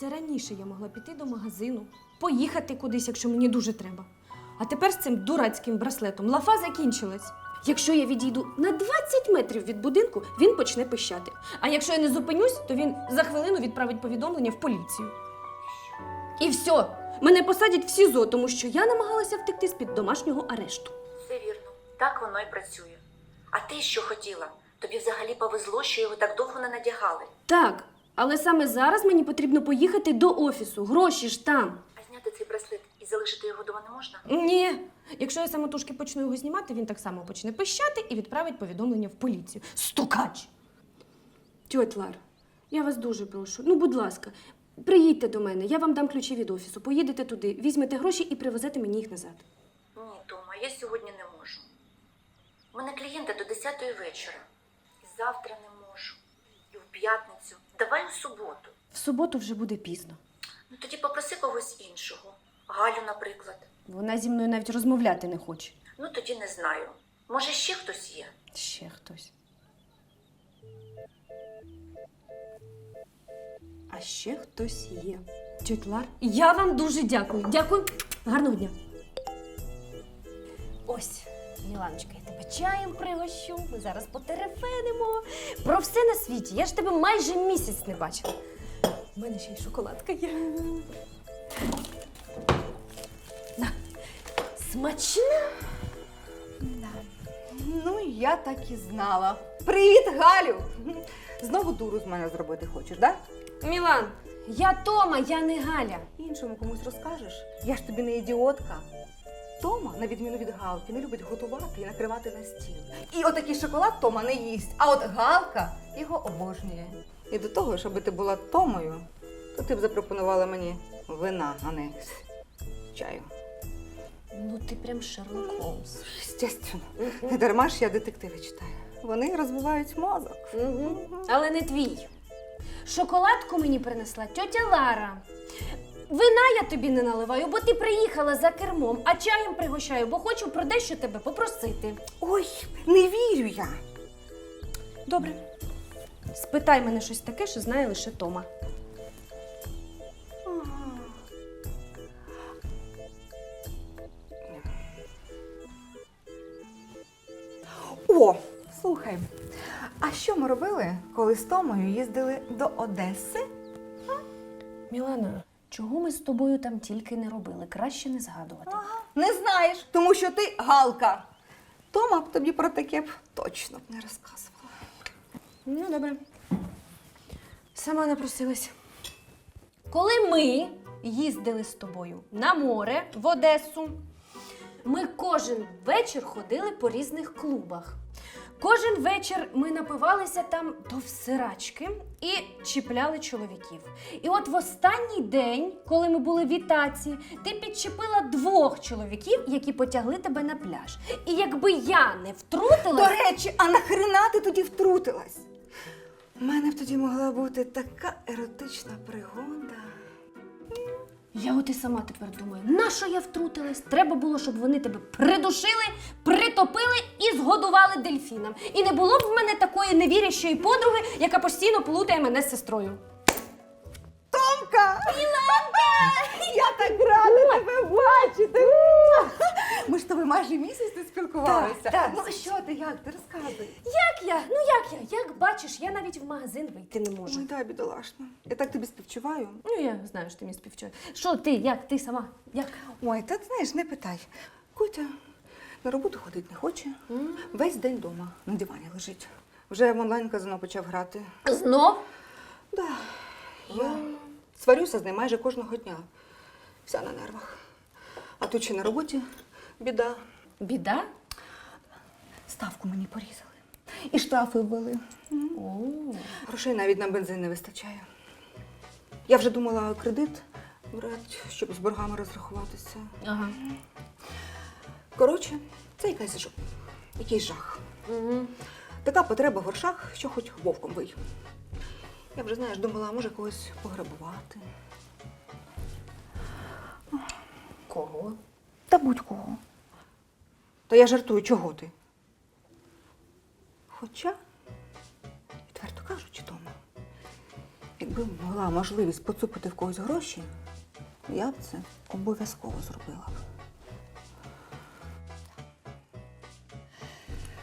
Це раніше я могла піти до магазину, поїхати кудись, якщо мені дуже треба. А тепер з цим дурацьким браслетом лафа закінчилась. Якщо я відійду на 20 метрів від будинку, він почне пищати. А якщо я не зупинюсь, то він за хвилину відправить повідомлення в поліцію. І все, мене посадять в СІЗО, тому що я намагалася втекти з-під домашнього арешту. Все вірно, так воно і працює. А ти що хотіла? Тобі взагалі повезло, що його так довго не надягали. Так, але саме зараз мені потрібно поїхати до офісу. Гроші ж там. А зняти цей браслет і залишити його дома не можна? Ні. Якщо я самотужки почну його знімати, він так само почне пищати і відправить повідомлення в поліцію. Стукач! Тьоть Лар, я вас дуже прошу. Ну, будь ласка, приїдьте до мене, я вам дам ключі від офісу. Поїдете туди, візьмете гроші і привезете мені їх назад. Ні, Тома, я сьогодні не можу. У мене клієнти до 10 вечора. І завтра не можу. І в п'ятницю. Давай у суботу. В суботу вже буде пізно. Ну тоді попроси когось іншого. Галю, наприклад. Вона зі мною навіть розмовляти не хоче. Ну тоді не знаю. Може, ще хтось є? Ще хтось. А ще хтось є. Тьоть Лар, я вам дуже дякую. Дякую. Гарного дня. Ось, Міланочка, чаєм пригощу. Ми зараз потерефенимо. Про все на світі. Я ж тебе майже місяць не бачила. У мене ще й шоколадка є. На. Смачна. Ну, я так і знала. Привіт, Галю! Знову дуру з мене зробити хочеш, да? Мілан, я Тома, я не Галя. Іншому комусь розкажеш? Я ж тобі не ідіотка. Тома, на відміну від Галки, не любить готувати і накривати на стіл. І отакий шоколад Тома не їсть, а от Галка його обожнює. І до того, щоб ти була Томою, то ти б запропонувала мені вина, а не чаю. Ну, ти прям Шерлок Холмс. Естественно. Не дарма ж я детективи читаю. Вони розвивають мозок. Угу. Але не твій. Шоколадку мені принесла тьотя Лара. Вина я тобі не наливаю, бо ти приїхала за кермом, а чаєм пригощаю, бо хочу про дещо тебе попросити. Ой, не вірю я. Добре. Спитай мене щось таке, що знає лише Тома. О, слухай. А що ми робили, коли з Томою їздили до Одеси? Мілана, чого ми з тобою там тільки не робили? Краще не згадувати. Не знаєш, тому що ти Галка. Тома б тобі про таке б точно б не розказувала. Ну, добре. Сама напросилась. Коли ми їздили з тобою на море в Одесу, ми кожен вечір ходили по різних клубах. Кожен вечір ми напивалися там до всирачки і чіпляли чоловіків. І от в останній день, коли ми були в Ітаці, ти підчепила двох чоловіків, які потягли тебе на пляж. І якби я не До речі, а нахрена ти тоді втрутилась? У мене б тоді могла бути така еротична пригода. Я от і сама тепер думаю, на що я втрутилась? Треба було, щоб вони тебе придушили, притопили і згодували дельфінам. І не було б в мене такої невірящої подруги, яка постійно плутає мене з сестрою. Томка! Я так рада тебе бачити! Ми ж з тобою майже місяць не спілкувалися. Так, так. Ну що ти, як? Ти розказуй. Як я? Ну як я? Як бачиш, я навіть в магазин вийти не можу. Ой, дай бідолашно. Я так тобі співчуваю. Ну я знаю, що ти мені співчуєш. Що ти, як ти сама? Як? Ой, та знаєш, не питай. Кутя на роботу ходити не хоче. Весь день вдома на дивані лежить. Вже в онлайн казино почав грати. Знов? Да. Я сварюся з ним майже кожного дня. Вся на нервах. А тут ще на роботі біда. Біда? Ставку мені порізали. І штрафи ввели. Грошей навіть на бензин не вистачає. Я вже думала кредит брати, щоб з боргами розрахуватися. Ага. Коротше, це якась жо. Якийсь жах. Угу. Така потреба в грошах, що хоч вовком вий. Я вже, знаєш, думала, може когось пограбувати. Кого? Та будь-кого. Та я жартую, чого ти? Хоча, відверто кажучи, Тома, Якби була можливість поцупити в когось гроші, я б це обов'язково зробила.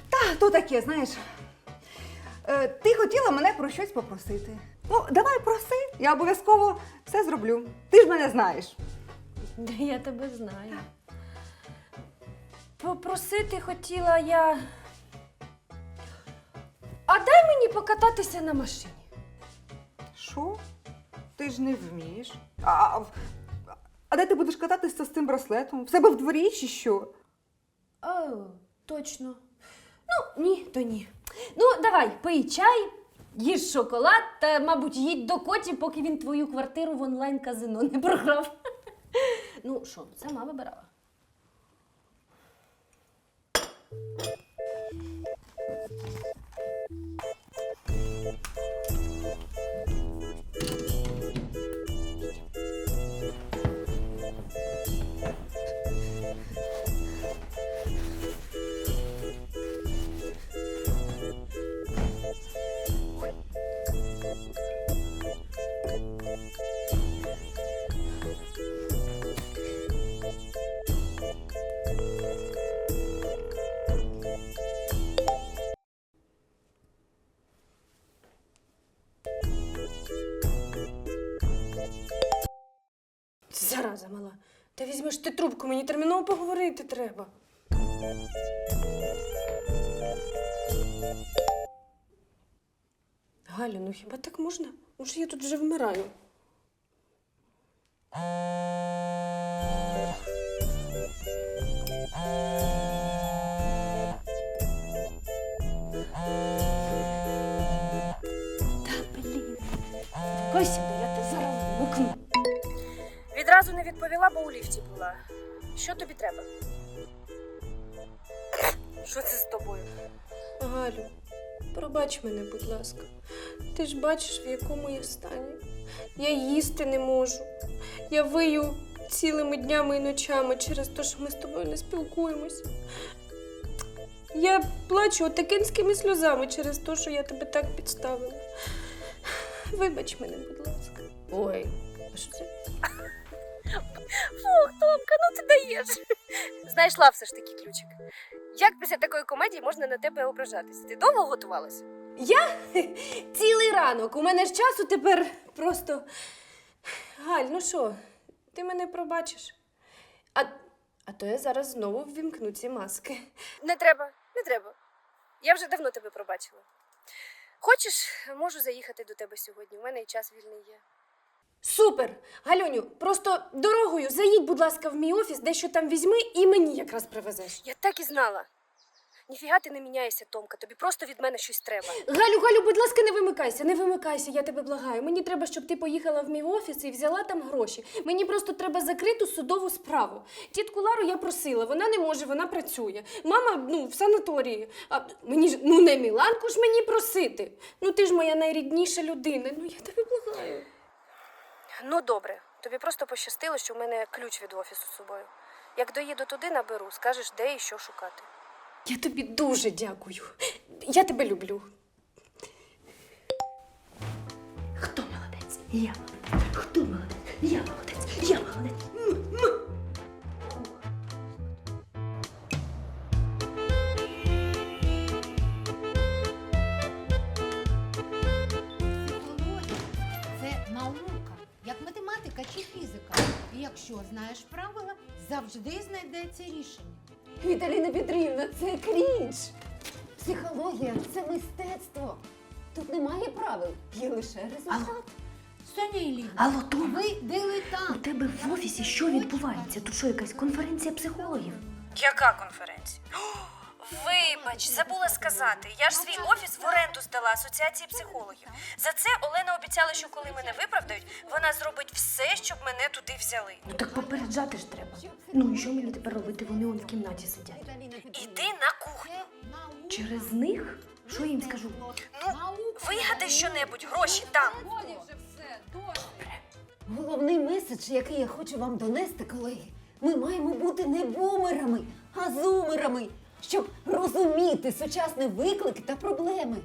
Та, то таке, знаєш. Е, ти хотіла мене про щось попросити. Ну, давай проси, я обов'язково все зроблю. Ти ж мене знаєш. Я тебе знаю. Попросити хотіла я. А дай мені покататися на машині. Що? Ти ж не вмієш. А, а, а де ти будеш кататися з цим браслетом? В себе в дворі чи що? О, точно. Ну, ні, то ні. Ну, давай, пий чай, їж шоколад та, мабуть, їдь до коті, поки він твою квартиру в онлайн-казино не програв. Ну що, сама вибирала. Thank you. Ти трубку, мені терміново поговорити треба. Галю, ну хіба так можна? Може, я тут вже вмираю. Відповіла, бо у ліфті була. Що тобі треба? Що це з тобою? Галю, пробач мене, будь ласка. Ти ж бачиш, в якому я стані. Я їсти не можу. Я вию цілими днями і ночами через те, що ми з тобою не спілкуємось. Я плачу отакинськими сльозами через те, що я тебе так підставила. Вибач мене, будь ласка. Ой, а що це? Фух, Томка, ну ти даєш. Знайшла все ж таки ключик. Як після такої комедії можна на тебе ображатися? Ти довго готувалася? Я цілий ранок. У мене ж часу тепер просто. Галь, ну що, ти мене пробачиш? А, а то я зараз знову ввімкну ці маски. Не треба, не треба. Я вже давно тебе пробачила. Хочеш, можу заїхати до тебе сьогодні. У мене і час вільний є. Супер! Галюню, просто дорогою заїдь, будь ласка, в мій офіс, дещо там візьми і мені якраз привезеш. Я так і знала. Ніфіга ти не міняєшся, Томка, тобі просто від мене щось треба. Галю, Галю, будь ласка, не вимикайся, не вимикайся, я тебе благаю. Мені треба, щоб ти поїхала в мій офіс і взяла там гроші. Мені просто треба закриту судову справу. Тітку Лару я просила, вона не може, вона працює. Мама ну, в санаторії. А мені ж ну не Міланку ж мені просити. Ну ти ж моя найрідніша людина. Ну я тебе благаю. Ну, добре, тобі просто пощастило, що в мене ключ від офісу з собою. Як доїду туди, наберу, скажеш, де і що шукати. Я тобі дуже дякую. Я тебе люблю. Хто молодець? Я молодець. Хто молодець? Я молодець. Я молодець. Математика чи фізика. І якщо знаєш правила, завжди знайдеться рішення. Віталіна Петрівна, це крінж. Психологія це мистецтво. Тут немає правил, є лише результат. Соня Іллівна, Алло, Тома, ви у дилетант. тебе в офісі що відбувається? Тут що, якась конференція психологів? Яка конференція? Вибач, забула сказати. Я ж свій офіс в оренду здала Асоціації психологів. За це Олена обіцяла, що коли мене виправдають, вона зробить все, щоб мене туди взяли. Ну так попереджати ж треба. Ну і що мені тепер робити? Вони он в кімнаті сидять. Іди на кухню. Через них? Що я їм скажу? Ну, вигадай щонебудь, гроші там. Головний меседж, який я хочу вам донести, колеги, ми маємо бути не бумерами, а зумерами, щоб розуміти сучасні виклики та проблеми.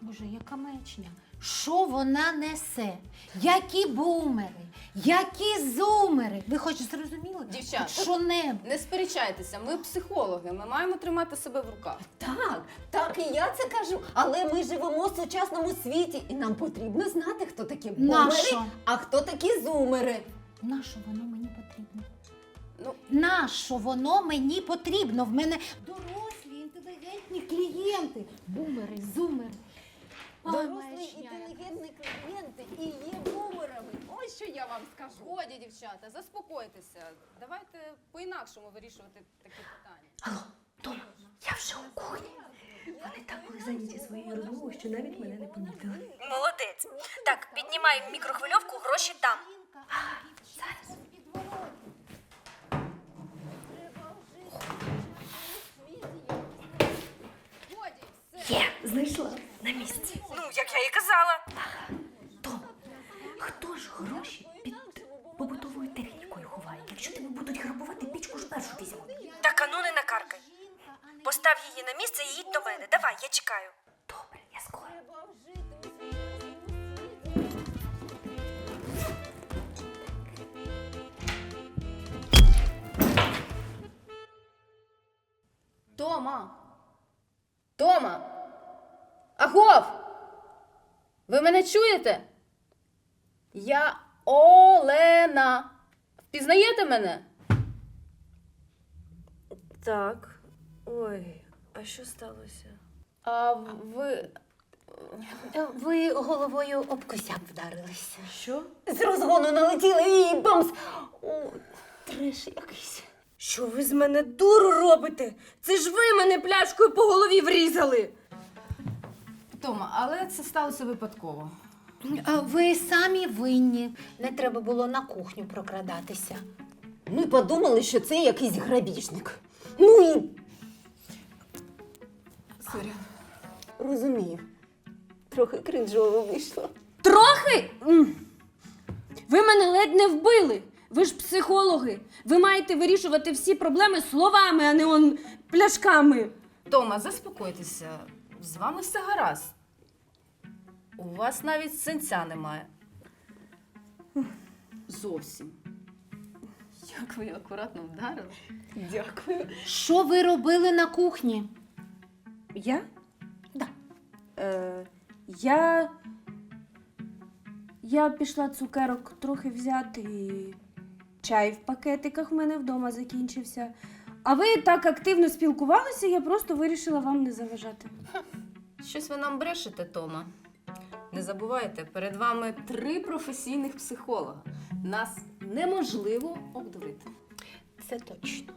Боже, яка маячня. що вона несе? Які бумери, які зумери. Ви хоч зрозуміли? Дівчата. Що небудь. Не сперечайтеся, ми психологи, ми маємо тримати себе в руках. Так, так і я це кажу. Але ми живемо в сучасному світі, і нам потрібно знати, хто такі бумери, Нащо? а хто такі зумери. Нащо воно мені потрібно? Ну. Нащо воно мені потрібно? В мене дорослі, інтелігентні клієнти. Бумери, зумери. Дорослі інтелігентні клієнти і є бумерами. Ось що я вам скажу. Годі, дівчата, заспокойтеся. Давайте по-інакшому вирішувати такі питання. Алло, Тома, я вже у кухні. Вони так були зайняті своєю розмовою, що навіть мене не помітили. Молодець. Так, піднімай мікрохвильовку, гроші там. Зараз. Годі, все. Є, знайшла на місці. Ну, як я і казала. Том, хто ж гроші під побутовою технікою ховає? Якщо тебе будуть грабувати, пічку ж першу візьмуть. Так, ану не накаркай. Постав її на місце і їдь до мене. Давай, я чекаю. Добре, я скоро. Тома! Тома! Агов! Ви мене чуєте? Я Олена. Впізнаєте мене? Так. Ой, а що сталося? А ви. Ви головою об косяк вдарилися. Що? З розгону налетіли і бамс. О, треш якийсь. Що ви з мене дуру робите? Це ж ви мене пляшкою по голові врізали. Тома, але це сталося випадково. А Ви самі винні. Не треба було на кухню прокрадатися. Ми подумали, що це якийсь грабіжник. Ну і Сорі. розумію. Трохи кринжово вийшло. Трохи? М. Ви мене ледь не вбили. Ви ж психологи. Ви маєте вирішувати всі проблеми словами, а не он пляшками. Тома, заспокойтеся. З вами все гаразд. У вас навіть синця немає. Зовсім. Як ви акуратно вдарили. Дякую. Що ви робили на кухні? Я? Да. Е, я. Я пішла цукерок трохи взяти і чай в пакетиках в мене вдома закінчився. А ви так активно спілкувалися, я просто вирішила вам не заважати. Щось ви нам брешете, Тома. Не забувайте, перед вами три професійних психолога. Нас неможливо обдурити. Це точно.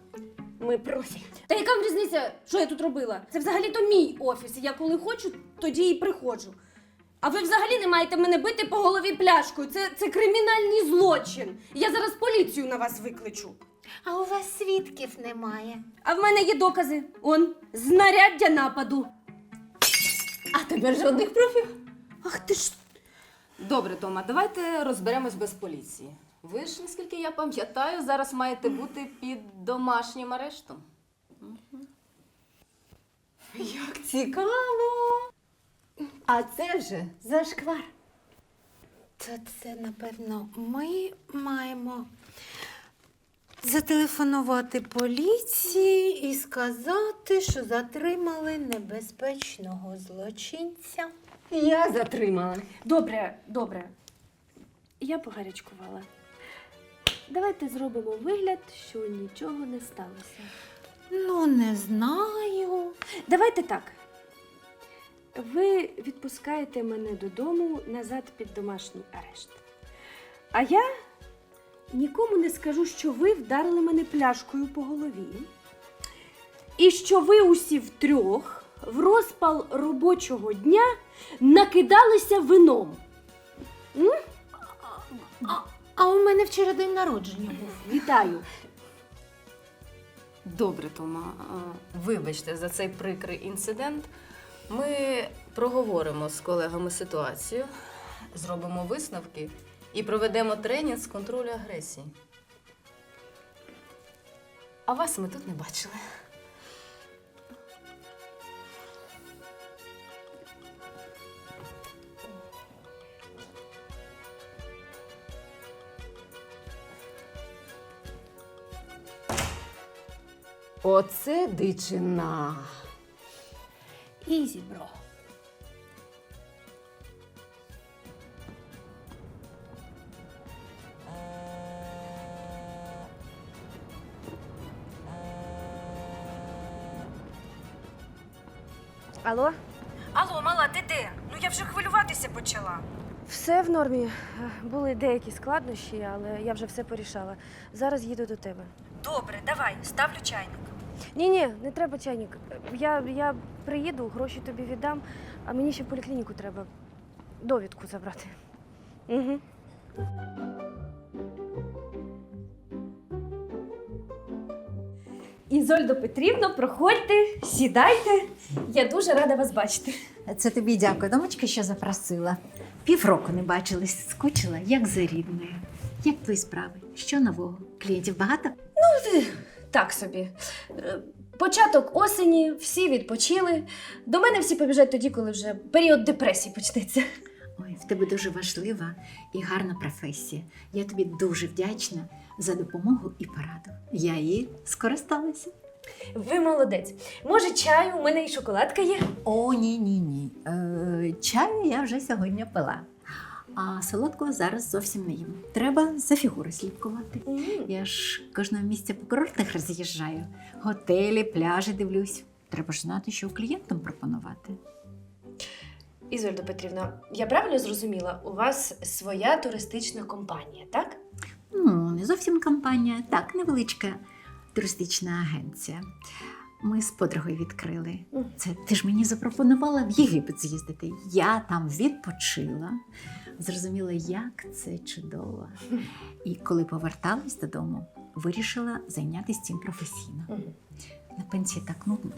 Ми профі. Та яка вам різниця, що я тут робила? Це взагалі-то мій офіс. і Я коли хочу, тоді і приходжу. А ви взагалі не маєте мене бити по голові пляшкою. Це, це кримінальний злочин. Я зараз поліцію на вас викличу. А у вас свідків немає. А в мене є докази. Он, знаряддя нападу. А тепер жодних профів. Ах ти ж. Добре, Тома, давайте розберемось без поліції. Ви ж, наскільки я пам'ятаю, зараз маєте бути під домашнім арештом. Як цікаво. А це вже зашквар. То це, напевно, ми маємо зателефонувати поліції і сказати, що затримали небезпечного злочинця. Я затримала. Добре, добре. Я погарячкувала. Давайте зробимо вигляд, що нічого не сталося. Ну, не знаю. Давайте так. Ви відпускаєте мене додому назад під домашній арешт. А я нікому не скажу, що ви вдарили мене пляшкою по голові. І що ви усі втрьох в розпал робочого дня накидалися вином. А у мене вчора день народження був. Вітаю! Добре, Тома. а, Вибачте за цей прикрий інцидент. Ми проговоримо з колегами ситуацію, зробимо висновки і проведемо тренінг з контролю агресії. А вас ми тут не бачили. Оце дичина. Ізі, бро. Алло? Алло, мала, ти де? Ну я вже хвилюватися почала. Все в нормі. Е, Були деякі складнощі, але я вже все порішала. Зараз їду до тебе. Добре, давай, ставлю чайник. Ні, ні, не треба чайник. Я, я приїду, гроші тобі віддам, а мені ще в поліклініку треба довідку забрати. Угу. Ізольдо Петрівно, проходьте, сідайте. Я дуже рада вас бачити. Це тобі дякую, домочка, що запросила. Півроку не бачились, скучила, як за рідною. Як твої справи? Що нового? Клієнтів багато? Так собі. Е, Початок осені, всі відпочили. До мене всі побіжать тоді, коли вже період депресії почнеться. Ой, в тебе дуже важлива і гарна професія. Я тобі дуже вдячна за допомогу і пораду. Я її скористалася. Ви молодець. Може, чаю, у мене і шоколадка є. О, ні, ні, ні. Е, чаю я вже сьогодні пила. А солодкого зараз зовсім не їм. Треба за фігури слідкувати. Я ж кожного місця по курортах роз'їжджаю. Готелі, пляжі дивлюсь. Треба ж знати, що клієнтам пропонувати. Ізольда Петрівна, я правильно зрозуміла, у вас своя туристична компанія, так? Ну, не зовсім компанія, так, невеличка туристична агенція. Ми з подругою відкрили. Це ти ж мені запропонувала в Єгипет з'їздити. Я там відпочила, зрозуміла, як це чудово. І коли поверталась додому, вирішила зайнятися цим професійно. На пенсії так нудно.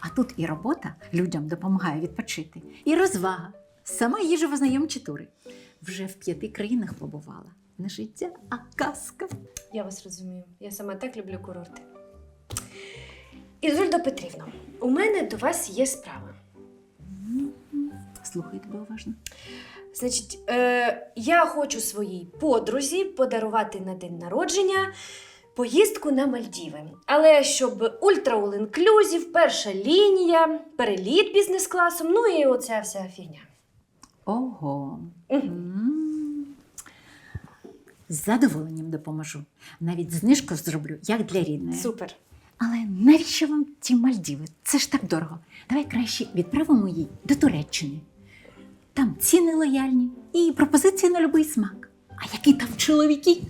А тут і робота людям допомагає відпочити, і розвага, сама їжа знайомчі тури. Вже в п'яти країнах побувала. Не життя, а казка. Я вас розумію. Я сама так люблю курорти. Ізольда Петрівна, у мене до вас є справа. Слухаю тебе уважно. Значить, е, я хочу своїй подрузі подарувати на день народження поїздку на Мальдіви. Але щоб ультра all inclusive, перша лінія, переліт бізнес-класом, ну і оця вся фігня. Ого. М. З задоволенням допоможу. Навіть знижку зроблю, як для рідної. Супер. Але навіщо вам ті Мальдіви? Це ж так дорого. Давай краще відправимо її до Туреччини. Там ціни лояльні і пропозиції на будь-який смак. А які там чоловіки?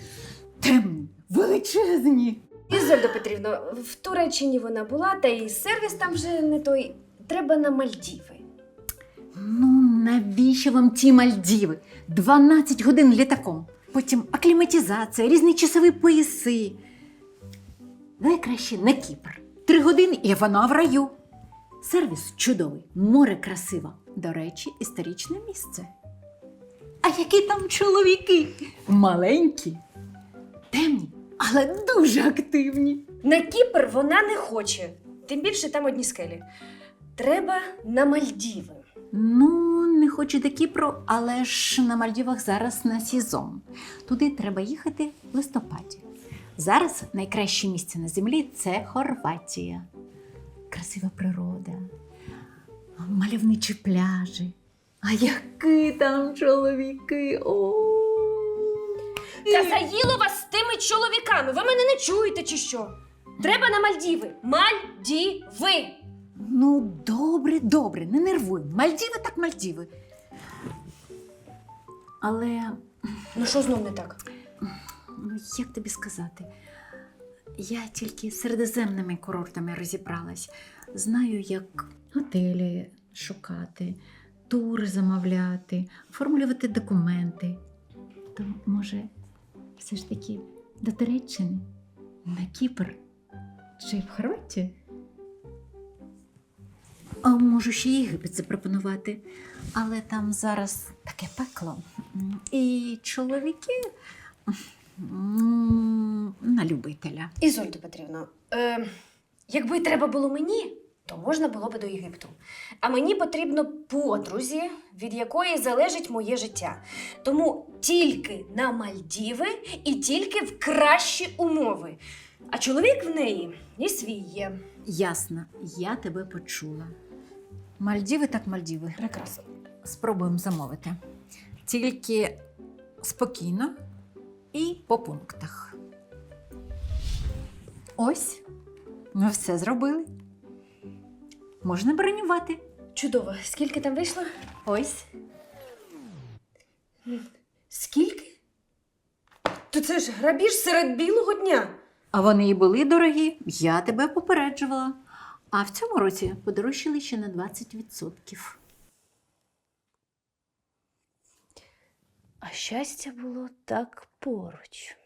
Темні, величезні. Ізольда Петрівна, в Туреччині вона була, та і сервіс там вже не той. Треба на Мальдіви. Ну, навіщо вам ті Мальдіви? 12 годин літаком. Потім акліматизація, різні часові пояси. Давай краще на Кіпр. Три години і вона в раю. Сервіс чудовий, море красиво. До речі, історичне місце. А які там чоловіки? Маленькі, темні, але дуже активні. На Кіпр вона не хоче. Тим більше там одні скелі. Треба на Мальдіви. Ну, не хочу до Кіпру, але ж на Мальдівах зараз на сезон. Туди треба їхати в листопаді. Зараз найкраще місце на землі це Хорватія. Красива природа, мальовничі пляжі. А які там чоловіки! О! Та заїло вас з тими чоловіками. Ви мене не чуєте чи що? Треба на Мальдіви. Мальдіви. Ну, добре, добре, не нервуй. Мальдіви так Мальдіви. Але Ну що знов не так? Ну, як тобі сказати? Я тільки середземними курортами розібралась. Знаю, як готелі шукати, тури замовляти, оформлювати документи. То, може, все ж таки до Туреччини, на Кіпр чи в Хорватію? А можу ще Єгипет запропонувати, але там зараз таке пекло. І чоловіки м, на любителя. Ізольда Петрівна, е, якби треба було мені, то можна було би до Єгипту. А мені потрібно подрузі, від якої залежить моє життя. Тому тільки на Мальдіви і тільки в кращі умови. А чоловік в неї і свій є. Ясно, я тебе почула. Мальдіви так Мальдіви. Прекрасно. Спробуємо замовити. Тільки спокійно і по пунктах. Ось, ми все зробили. Можна бронювати. Чудово. Скільки там вийшло? Ось. Скільки? То це ж грабіж серед білого дня. А вони і були дорогі, я тебе попереджувала. А в цьому році подорожчали ще на 20%. А щастя було так поруч.